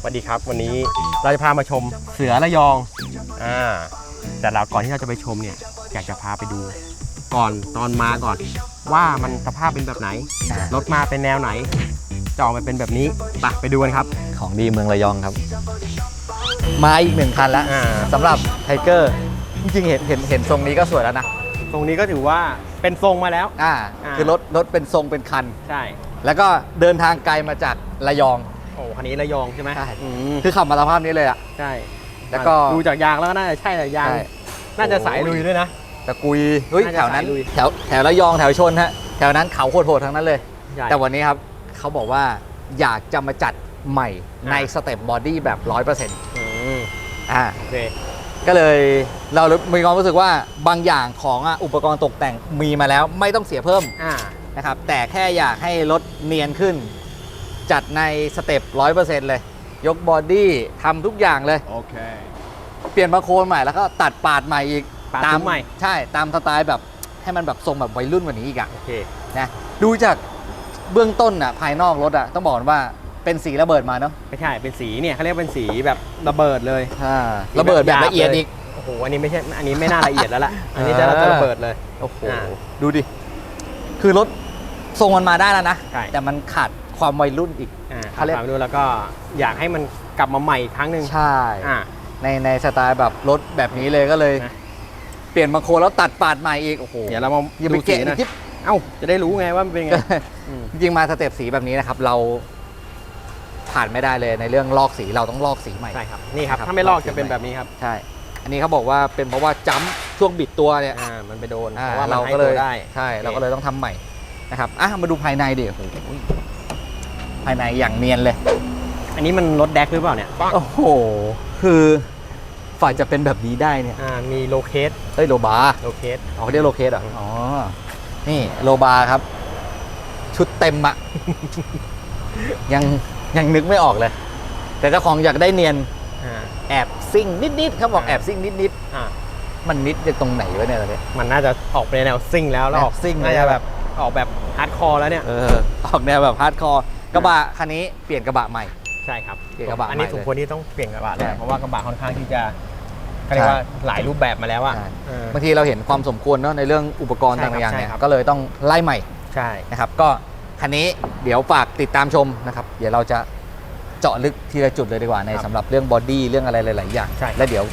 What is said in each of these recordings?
สวัสดีครับวันนี้เราจะพามาชมเสือระยองอ่าแต่เราก่อนที่เราจะไปชมเนี่ยอยากจะพาไปดู ก่อนตอนมาก่อน ว่ามันสภาพเป็นแบบไหนรถมาเป็นแนวไหนจะออกมาเป็นแบบนี้ไปไปดูกันครับ ของดีเมืองระยองครับ มาอีกหนึ่งคันแล้วอ่า สำหรับไทเกอร์จริงๆเห็นเห็นเห็นทรงนี้ก็สวยแล้วนะตรงนี้ก็ถือว่าเป็นทรงมาแล้ว อ่าอ่า คือรถรถเป็นทรงเป็นคัน ใช่ แล้วก็เดินทางไกลมาจากระยองโอ้คันนี้ระยองใช่ไหมใช่ อืมคือขับมาสภาพนี้เลยอะใช่แล้วก็ ดูจากยางแล้วก็น่าจะใช่แหละยาง ใช่ น่าจะสายลุยด้วยนะ ตะกุยเฮ้ยน่าจะแถวนั้นสายลุย แถวแถวระยองแถวชนฮะแถวนั้นเขาโหดๆทั้งนั้นเลย ใช่ แต่วันนี้ครับเขาบอกว่าอยากจะมาจัดใหม่อ่า ในสเต็ปบอดี้แบบ100%อืมอ่าโอเค ก็เลยเรามีความรู้สึกว่าบางอย่างของอะอุปกรณ์ตกแต่งมีมาแล้วไม่ต้องเสียเพิ่มอ่า นะครับแต่แค่อยากให้รถเนียนขึ้น จัดในสเต็ปร้อยเปอร์เซ็นต์เลย ยกบอดี้ทำทุกอย่างเลย โอเค เปลี่ยนมาโคนใหม่แล้วก็ตัดปาดใหม่อีกปาดตามซุ้มใหม่ ใช่ตามสไตล์แบบให้มันแบบทรงแบบวัยรุ่นกว่านี้อีกอะโอเคนะดูจากเบื้องต้นอะภายนอกรถอะต้องบอกก่อนว่าเป็นสีระเบิดมาเนาะไม่ใช่เป็นสีเนี่ยเขาเรียกเป็นสีแบบระเบิดเลยอ่าระเบิดแบบละเอียดอีก โอ้โห อันนี้ไม่ใช่ อันนี้ไม่น่าละเอียดแล้วล่ะ อันนี้จะเออจะระเบิดเลย โอ้โหอ่าดูดิ คือรถทรงมันมาได้แล้วนะ ใช่ แต่มันขาด ความวัยรุ่นอีก อ่าเขาเรียกขับมาดูแล้วก็อยากให้มันกลับมาใหม่อีกครั้งหนึ่งใช่ อ่า ในในสไตล์แบบรถแบบนี้เลยก็เลย นะ เปลี่ยนมาโคนแล้วตัดปาดใหม่อีกโอ้โหเดี๋ยวเรามาอย่าไปดูสีเกะหนะทิปเอ้าจะได้รู้ไงว่ามันเป็นไง อืม จริงๆมาสเต็ปสีแบบนี้นะครับ เราผ่านไม่ได้เลยในเรื่องลอกสีเราต้องลอกสีใหม่ ใช่ครับนี่ครับครับ ถ้าไม่ลอกจะเป็นแบบนี้ครับใช่ อันนี้เขาบอกว่าเป็นเพราะว่าจัมป์ช่วงบิดตัวเนี่ยอ่ามันไปโดนอ่าเพราะว่ามันเราให้ก็เลตัวยได้ ใช่ เราก็เลยต้องทำใหม่นะครับอะมาดูภายในดิโอ้โห ภายในอย่างเนียนเลย อันนี้มันรถแดกหรือเปล่าเนี่ย โอ้โห คือฝ่ายจะเป็นแบบนี้ได้เนี่ย อ่า มีโลเคสเฮ้ยโลบาร์โลเคสอ๋อเขาเรียกโลเคสเหรออ๋อ นี่โลบาร์ครับ ชุดเต็มอะ ยังยังนึกไม่ออกเลย แต่เจ้าของอยากได้เนียนอ่า แอบซิ่งนิดๆเขาบอกอ่า แอบซิ่งนิดอ่า ๆ มันนิดจะตรงไหนวะเนี่ยตอนเนี้ย มันน่าจะออกไปในแนวซิ่งแล้วแล้วออกแนวซิ่ง น่าจะแบบออกแบบฮาร์ดคอร์แล้วเนี่ย เออออกแนวแบบฮาร์ดคอร์ กระบะคันนี้เปลี่ยนกระบะใหม่ ใช่ครับเปลี่ยนกระบะอันนี้ใหม่สมควรที่ต้องเปลี่ยนกระบะเลยใช่เพราะว่ากระบะค่อนข้างที่จะเขาเรียกว่าหลายรูปแบบมาแล้วอะใช่เออ บางทีเราเห็นความสมควรเนาะในเรื่องอุปกรณ์ใช่ครับต่างๆอย่างเนี่ยใช่ครับ ก็เลยต้องไล่ใหม่ใช่ นะครับ ก็คันนี้เดี๋ยวฝากติดตามชมนะครับ เดี๋ยวเราจะเจาะลึกทีละจุดเลยดีกว่าในสำหรับเรื่องบอดี้เรื่องอะไรหลายๆอย่างใช่แล้วเดี๋ยว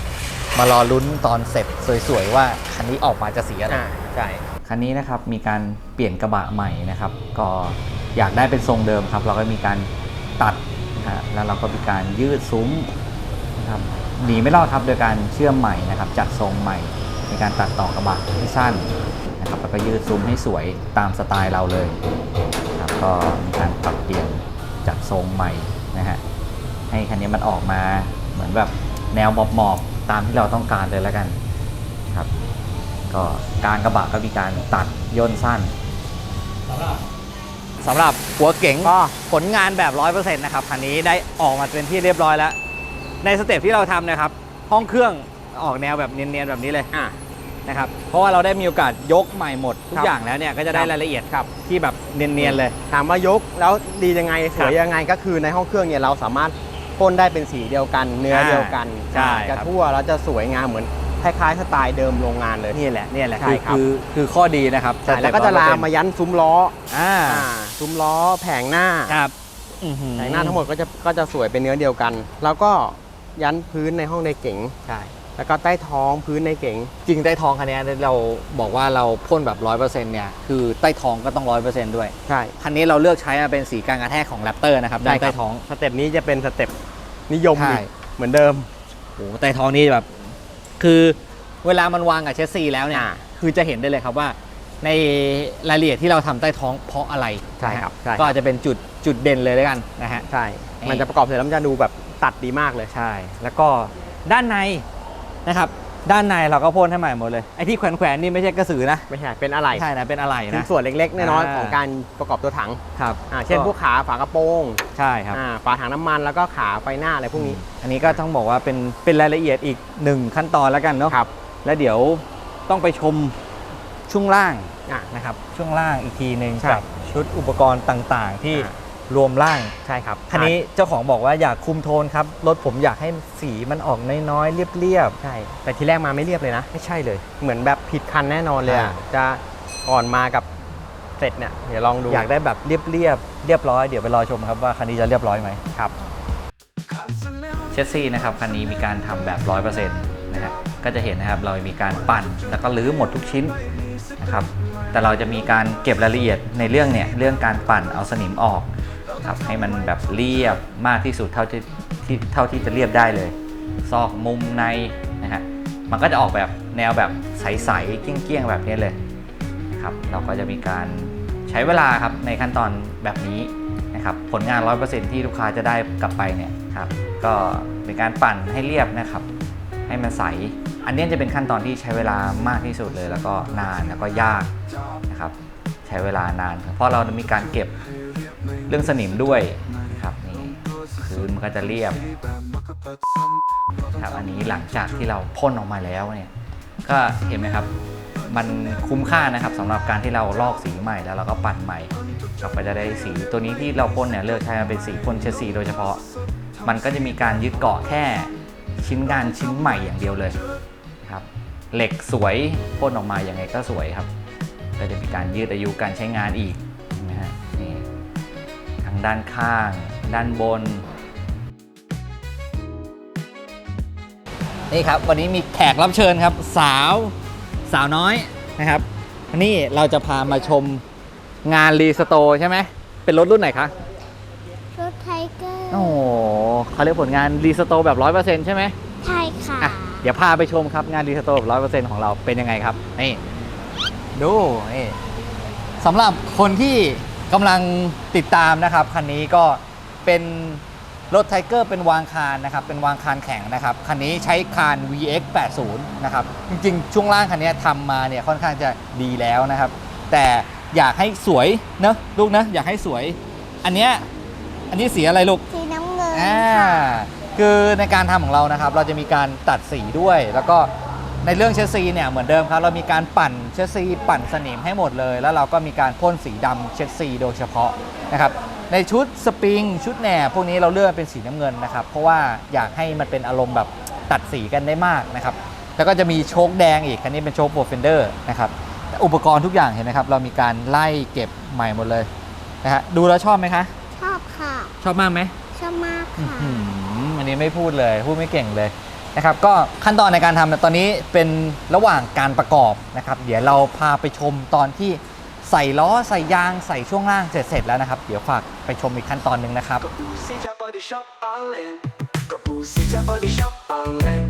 มารอลุ้นตอนเสร็จสวยๆว่าคันนี้ออกมาจะสีอะไร อ่าใช่ คันนี้นะครับมีการเปลี่ยนกระบะใหม่นะครับ ก็ อยากได้เป็นทรงเดิมครับ เราก็มีการตัดนะฮะแล้วเราก็มีการยืดซุ้มนะครับหนีไม่รอดครับโดยการเชื่อมใหม่นะครับจัดทรงใหม่มีการตัดต่อกระบะให้สั้นนะครับแล้วก็ยืดซุ้มให้สวยตามสไตล์เราเลยนะครับก็มีการปรับเปลี่ยนจัดทรงใหม่นะฮะให้คันนี้มันออกมาเหมือนแบบแนวหมอบๆตามที่เราต้องการเลยแล้วกันครับก็กางกระบะก็มีการตัดย่นสั้น สำหรับหัวเก๋งก็ผลงานแบบ 100%นะครับคันนี้ได้ออกมาเป็นที่เรียบร้อยแล้ว ในสเต็ปที่เราทำนะครับ ห้องเครื่องออกแนวแบบเนียนๆแบบนี้เลยอ่านะครับเพราะว่าเราได้มีโอกาสยกใหม่หมดทุกครับอย่างแล้วเนี่ยก็จะได้ครับ รายละเอียดครับที่แบบเนียนๆเลย ถามว่ายกแล้วดียังไงสวยยังไงก็คือในห้องเครื่องเนี่ยเราสามารถพ่นได้เป็นสีเดียวกัน เนื้ออ่าเดียวกันใช่จะครับทั่วแล้วจะสวยงามเหมือน คล้ายๆสไตล์เดิมโรงงานเลย นี่แหละเนี่ยแหละใช่คือครับ คือคือข้อดีนะครับใช่แล้วก็จะลามมายันซุ้มล้ออ่าอ่าซุ้มล้อแผงหน้าครับอื้อหือแผงหน้าทั้งหมดก็จะก็จะสวยเป็นเนื้อเดียวกัน แล้วก็ยันพื้นในห้องในเก๋งใช่แล้วก็ใต้ท้องพื้นในเก๋งจริงใต้ท้องคันนี้เราบอกว่าเราพ่นแบบ100%เนี่ยคือใต้ท้องก็ต้อง100%ด้วยใช่คันนี้เราเลือกใช้มาเป็นสีการกระแทกของแรปเตอร์นะครับด้านใต้ท้องสเต็ปนี้จะเป็นสเต็ปนิยมใช่อีกเหมือนเดิมโอ้โหใต้ท้องนี่แบบ คือเวลามันวางกับเชสซีแล้วเนี่ย อ่า คือจะเห็นได้เลยครับว่า ในรายละเอียดที่เราทำใต้ท้องเพราะอะไรใช่ครับ นะฮะใช่ครับก็อาจจะเป็นจุดจุดเด่นเลยแล้วกันนะฮะ ใช่นี่มันจะประกอบเสร็จแล้วมันจะดูแบบตัดดีมากเลย ใช่ แล้วก็ด้านในนะครับ ด้านในเราก็พ่นให้ใหม่หมดเลยไอ้ที่แขวนแขวนๆนี่ไม่ใช่กระสือนะไม่ใช่เป็นอะไรใช่นะเป็นอะไรชิ้นนะ ส่วนเล็กๆน้อยอ่าๆของการประกอบตัวถังครับ อ่าเช่นพวกขาฝากระโปรงใช่ครับ อ่าฝาถังน้ำมันแล้วก็ขาไฟหน้าอะไรพวกนี้ อันนี้ก็ต้องบอกว่าเป็นเป็นรายละเอียดอีกหนึ่งขั้นตอนแล้วกันเนาะครับ แล้วเดี๋ยวต้องไปชมช่วงล่างอ่า นะครับ ช่วงล่างอีกทีหนึ่งใช่กับชุดอุปกรณ์ต่างๆ ที่อ่า รวมร่างใช่ครับ คันนี้เจ้าของบอกว่าอยากคุมโทนครับ รถผมอยากให้สีมันออกน้อยๆ เรียบใช่ แต่ทีแรกมาไม่เรียบเลยนะ ๆ ไม่ใช่เลย เหมือนแบบผิดคันแน่นอนเลยอะอ่า จะก่อนมากับเสร็จเนี่ย เดี๋ยวลองดูอยากได้แบบเรียบๆ เรียบร้อย เดี๋ยวไปรอชมครับว่าคันนี้จะเรียบร้อยไหมครับ เชสซีนะครับคันนี้มีการทำแบบ 100%นะครับก็จะเห็นนะครับเรามีการปั่นแล้วก็รื้อหมดทุกชิ้นนะครับแต่เราจะมีการเก็บรายละเอียดในเรื่องเนี่ยเรื่องการปั่นเอาสนิมออก ครับ ให้มันแบบเรียบมากที่สุดเท่าที่ที่เท่าที่จะเรียบได้เลย ซอกมุมในนะฮะมันก็จะออกแบบแนวแบบใสๆเกี้ยงๆแบบนี้เลยครับเราก็จะมีการใช้เวลาครับในขั้นตอนแบบนี้นะครับผลงาน 100%ที่ลูกค้าจะได้กลับไปเนี่ยครับก็เป็นการปั่นให้เรียบนะครับ ให้มันใส อันนี้จะเป็นขั้นตอนที่ใช้เวลามากที่สุดเลย แล้วก็นานแล้วก็ยากนะครับใช้เวลานาน เพราะเรามีการเก็บ เรื่องสนิมด้วยนะครับนี่พื้นมันก็จะเรียบครับอันนี้หลังจากที่เราพ่นออกมาแล้วเนี่ยก็เห็นไหมครับมันคุ้มค่านะครับสำหรับการที่เราลอกสีใหม่แล้วเราก็ปั่นใหม่เราก็จะได้สีตัวนี้ที่เราพ่นเนี่ยเลือกใช้มาเป็นสีพ่นเชสซีโดยเฉพาะ มันก็จะมีการยึดเกาะแค่ชิ้นงานชิ้นใหม่อย่างเดียวเลยนะครับเหล็กสวยพ่นออกมาอย่างไงก็สวยครับก็จะมีการยืดอายุการใช้งานอีก ด้านข้าง ด้านบน นี่ครับ วันนี้มีแขกรับเชิญครับ สาวสาวน้อยนะครับ นี่เราจะพามาชมงานรีสโตร์ใช่ไหม เป็นรถรุ่นไหนคะ รถไทเกอร์โอ้โหเขาเรียกผลงานรีสโตร์แบบ100%ใช่ไหมใช่ค่ะอะ เดี๋ยวพาไปชมครับงานรีสโตร์แบบ100%ของเราเป็นยังไงครับ นี่ ดูนี่สำหรับคนที่ กำลังติดตามนะครับคันนี้ก็เป็นรถไทเกอร์เป็นวางคารนะครับเป็นวางคารแข็งนะครับคันนี้ใช้คาน VX 80นะครับจริงๆ ช่วงล่างคันนี้ทำมาเนี่ยค่อนข้างจะดีแล้วนะครับ แต่อยากให้สวยเนอะลูกนะอยากให้สวย อันเนี้ยอันนี้สีอะไรลูกสีน้ำเงินอ่าค่ะคือในการทำของเรานะครับ เราจะมีการตัดสีด้วยแล้วก็ ในเรื่องเชสซีเนี่ยเหมือนเดิมครับเรามีการปั่นเชสซีปั่นสนิมให้หมดเลย แล้วเราก็มีการพ่นสีดำเชสซีโดยเฉพาะนะครับในชุดสปริงชุดแหนบพวกนี้เราเลือกเป็นสีน้ำเงินนะครับเพราะว่าอยากให้มันเป็นอารมณ์แบบตัดสีกันได้มากนะครับแล้วก็จะมีโชคแดงอีกคันนี้เป็นโชคโปรเฟนเดอร์นะครับแต่อุปกรณ์ทุกอย่างเห็นไหมครับ เรามีการไล่เก็บใหม่หมดเลยนะฮะดูแล้วชอบไหมคะ ชอบค่ะ ชอบมากไหมชอบมากค่ะอืมอันนี้ไม่พูดเลย พูดไม่เก่งเลย นะครับก็ขั้นตอนในการทำตอนนี้เป็นระหว่างการประกอบนะครับเดี๋ยวเราพาไปชมตอนที่ใส่ล้อใส่ยางใส่ช่วงล่างเสร็จๆแล้วนะครับ เดี๋ยวฝากไปชมอีกขั้นตอนหนึ่งนะครับก็อูซีจะบอดี้ช็อปออนไลน์ก็อูซี่จะบอดี้ช็อปออนไลน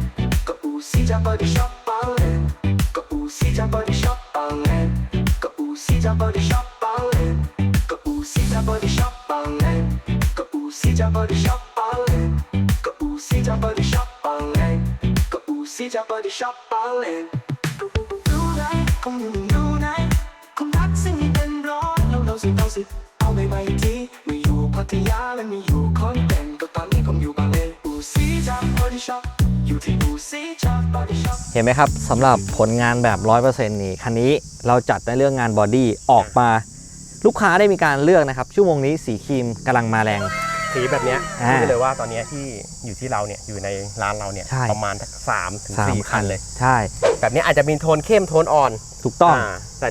ก็อูซีจะบอดี้ช็อป ที่จะบอดี้ช็อปออนไลนรู้ไหนคงอยู่รู้ไหนคงรักสิ่งที่เป็นร้อยเราเราสิเราสิเอาไม่ไม่ทีไม่อยู่พัทยาและไม่อยู่คอนแก่นก็ตอนนี้คงอยู่บางเลนอูซีจากบอดี้ช็อปอยู่ที่อูซีจากบอดี้ช็อปเห็นไหมครับสำหรับผลงานแบบ 100%นี่คันนี้เราจัดในเรื่องงานบอดี้ออกมา ลูกค้าได้มีการเลือกนะครับชั่วโมงนี้สีครีมกำลังมาแรง สีแบบเนี้ยอ่าพูดได้เลยว่าตอนเนี้ยที่อยู่ที่เราเนี่ยอยู่ในร้านเราเนี่ยใช่ ประมาณสามถึงสามสี่คันเลย ใช่ แบบเนี้ยอาจจะมีโทนเข้มโทนอ่อนถูกต้องาแต่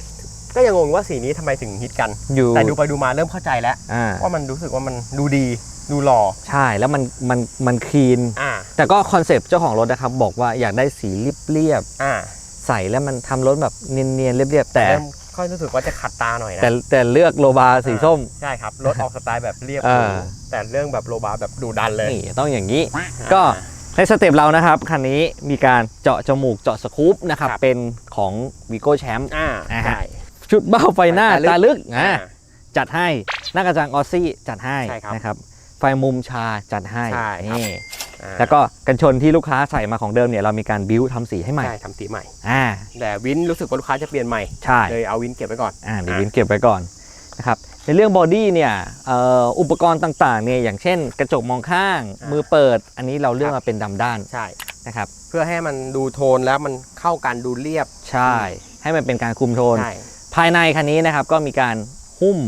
ก็ยังงงว่าสีนี้ทำไมถึงฮิตกัน อยู่แต่ดูไปดูมาเริ่มเข้าใจแล้ว อ่าว่ามันรู้สึกว่ามันดูดีดูหล่อใช่แล้วมันมันมันคลีน อ่าแต่ก็คอนเซปต์เจ้าของรถนะครับ บอกว่าอยากได้สีเรียบอ่าๆใส่แล้วมันทำรถแบบเนียนๆเรียบๆแต่ เริ่ม ค่อยรู้สึกว่าจะขัดตาหน่อยนะแต่แต่เลือกโลบาสีส้ม ใช่ครับรถออกสไตล์แบบเรียบเอหรูอแต่เรื่องแบบโลบาแบบดูดันเลยนี่ต้องอย่างนี้ ก็ในสเต็ปเรานะครับคันนี้มีการเจาะจมูกเจาะสกู๊ปนะครับครับเป็นของวีโก้แชมป์ อ่าอ่าฮะใช่ ชุดเบ้าไฟหน้าไฟตาตาลึลึกก อ่า อ่า จัดให้หน้ากระจังออสซี่จัดให้ใช่ครับนะครับ ไฟมุมชาจัดให้ใช่ครับ นี่อ่า แล้วก็กันชนที่ลูกค้าใส่มาของเดิมเนี่ยเรามีการบิ้วทำสีให้ใหม่ใช่ทำสีใหม่อ่าแต่วินรู้สึกว่าลูกค้าจะเปลี่ยนใหม่ใช่เลยเอาวินเก็บไว้ก่อนอ่าเดี๋ยววินเก็บไว้ก่อนนะครับในเรื่องบอดี้เนี่ยเอ่ออุปกรณ์ต่างๆเนี่ยอย่างเช่น กระจกมองข้างอ่ามืมือเปิด อันนี้เราเลือกครับมาเป็นดำด้านใช่นะครับเพื่อให้มันดูโทนแล้วมันเข้ากันดูเรียบใช่ ให้มันเป็นการคุมโทนใช่ภายในคันนี้นะครับก็มีการหุ้ม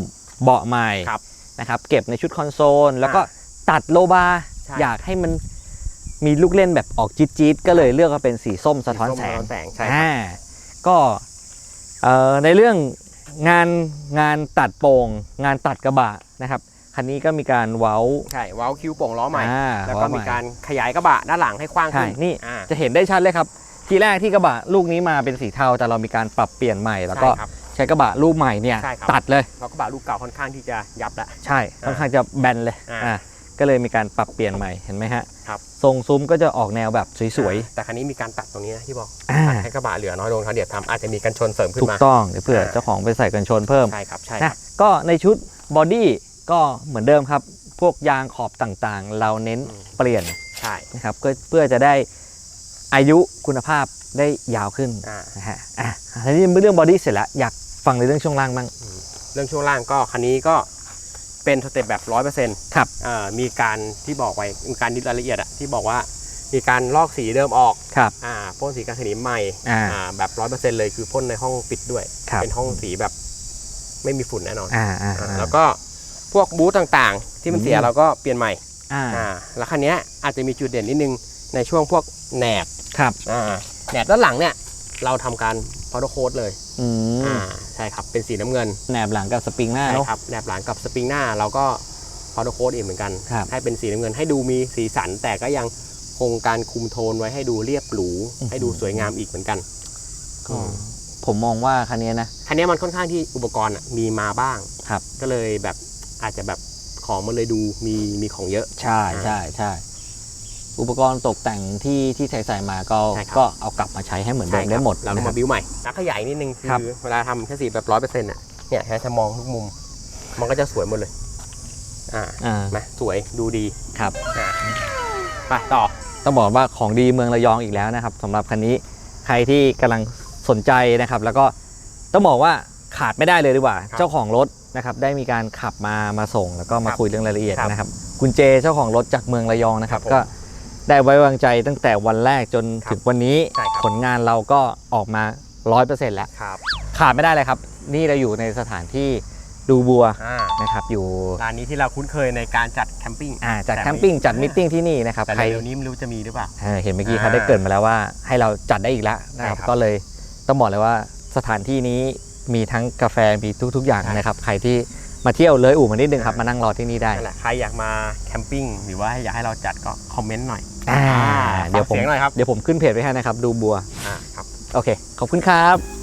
เบาะใหม่ครับนะครับเก็บในชุดคอนโซล แล้วก็อ่ตัดโลบาร์ใช่อยากให้มัน มีลูกเล่นแบบออกจี๊ดๆก็เลยเลือกว่าเป็นสีส้มสะท้อนแสสีงส้มสะท้อนแสงใช่ครับอ่าก็เอ่อในเรื่องงานงานตัดโป่งงานตัดกระบะนะครับคันนี้ก็มีการเว้าใช่เว้าคิ้วโป่งล้อใหม่อ่าแล้วก็เว้าใหมีการขยายกระบะด้านหลังให้กว้างใช่ขึ้นนี่อ่าจะเห็นได้ชัดเลยครับ ทีแรกที่กระบะลูกนี้มาเป็นสีเทาแต่เรามีการปรับเปลี่ยนใหม่แล้วก็ใช่ครับใช้กระบะลูกใหม่เนี่ยใช่ครับตัดเลยแล้วกระบะลูกเก่าค่อนข้างที่จะยับแล้วใช่ค่อนข้างจะแบนเลยอ่าอ่า ก็เลยมีการปรับเปลี่ยนใหม่เห็นไหมฮะครับ ทรงซุ้มก็จะออกแนวแบบสวยแต่คันนี้มีการตัดตรงนี้นะที่บอกๆอ่าตัดให้กระบะเหลือน้อยลงเขาเดี๋ยวทำอาจจะมีกันชนเสริมขึ้ถูนกมา ต้องเดี๋ยวเผื่ออ่าเจ้าของไปใส่กันชนเพิ่ม ใช่ครับใช่คนะรับก็ในชุดบอดี้ก็เหมือนเดิมครับ พวกยางขอบต่างๆ เราเน้นอืม เปลี่ยนใช่นะครับก็เพื่อจะได้อายุคุณภาพได้ยาวขึ้นอ่า นะฮะอะทีนี้เรื่องบอดี้เสร็จแล้วอยากฟังในเรื่องช่วงล่างบ้าง เรื่องช่วงล่างก็คันนี้ก็ เป็นสเต็ปแบบร้อยเปอร์เซ็นต์ครับ มีการที่บอกไว้มีการดิดรายละเอียดอะที่บอกว่ามีการลอกสีเดิมออกครับอ่าพ่นสีกันสนิมใหม่อ่าอ่าแบบร้อยเปอร์เซ็นต์เลยคือพ่นในห้องปิดด้วย ครับเป็นห้องสีแบบไม่มีฝุ่นแน่นอนอ่าอ่าอ่าอ่า แล้วก็พวกบูธต่างๆ ที่มันเสียอืม เราก็เปลี่ยนใหม่อ่าอ่าแล้วคันเนี้ยอาจจะมีจุดเด่นนิดนึงในช่วงพวกแหนบครับ อ่าแหนบด้านหลังเนี่ยเราทำการพาวเดอร์โค้ดเลย อืมอ่าใช่ครับเป็นสีน้ำเงินแหนบหลังกับสปริงหน้าใช่เนาะครับแหนบหลังกับสปริงหน้าเราก็พาวเดอร์โค้ดอีกเหมือนกัน ครับ ให้เป็นสีน้ำเงินให้ดูมีสีสัน แต่ก็ยังคงการคุมโทนไว้ให้ดูเรียบหรูอือหือให้ดูสวยงามอีกเหมือนกันก็ผมมองว่าคันนี้นะ คันนี้มันค่อนข้างที่อุปกรณ์อะมีมาบ้าง ครับ ก็เลยแบบอาจจะแบบของมันเลยดูมีมีของเยอะ ใช่ใช่ใช่ อุปกรณ์ตกแต่งที่ที่ใส่ใส่มาก็ใช่ครับ ก็เอากลับมาใช้ให้เหมือนเดิมใช่ครับได้หมดเราก็นะคมารับบิ้วใหม่แล้วขยายนิดนึงคืครับ อเวลาทำแค่สีแบบร้อยเปอร์เซ็นต์อะเนี่ยแค่จะมองทุกมุม มันก็จะสวยหมดเลยอ่าอ่ามาสวยดูดีครับ อ่าไปต่อ ต้องบอกว่าของดีเมืองระยองอีกแล้วนะครับสำหรับคันนี้ใครที่กำลังสนใจนะครับ แล้วก็ต้องบอกว่าขาดไม่ได้เลยดีกว่า ครับเจ้าของรถนะครับได้มีการขับมามาส่ง แล้วก็มาครับคุยเรื่องรายละเอียดครับนะครับคุณเจเจ้าของรถจากเมืองระยองนะครับ ครับผม ก็ ได้ไว้วางใจตั้งแต่วันแรกจนครับถึงวันนี้ผใช่ครับลงานเราก็ออกมาร้อยเปอร์เซ็นต์แล้ว ครับขาดไม่ได้เลยครับ นี่เราอยู่ในสถานที่ดูบัวอ่านะครับ อยู่ร้านนี้ที่เราคุ้นเคยในการจัดแคมปิ้ง อ่าจัดแต่แคมปิ้งจัดมิทติ้งที่นี่นะครับแต่ใคร เร็วๆนี้ไม่รู้จะมีหรือเปล่า เออเห็นเมื่อกี้อ่าเขาได้เกริดมาแล้วว่าให้เราจัดได้อีกแล้วนะครับ ใช่ครับก็เลยต้องบอกเลยว่าสถานที่นี้มีทั้งกาแฟมีทุก ๆ อย่างใช่นะครับ ใครที่ มาเที่ยวเลยอู่มานิดนึงครับอ่ามมานั่งรอที่นี่ได้นั่นแหละใครอยากมาแคมปิ้งหรือว่าอยากให้เราจัดก็คอมเมนต์หน่อยอ่าอ่าเดี๋ยวผมฟังเสียงหน่อยครับเดี๋ยวผมขึ้นเพจไว้ให้นะครับ ดูบัวอ่าครับโอเคขอบคุณครับ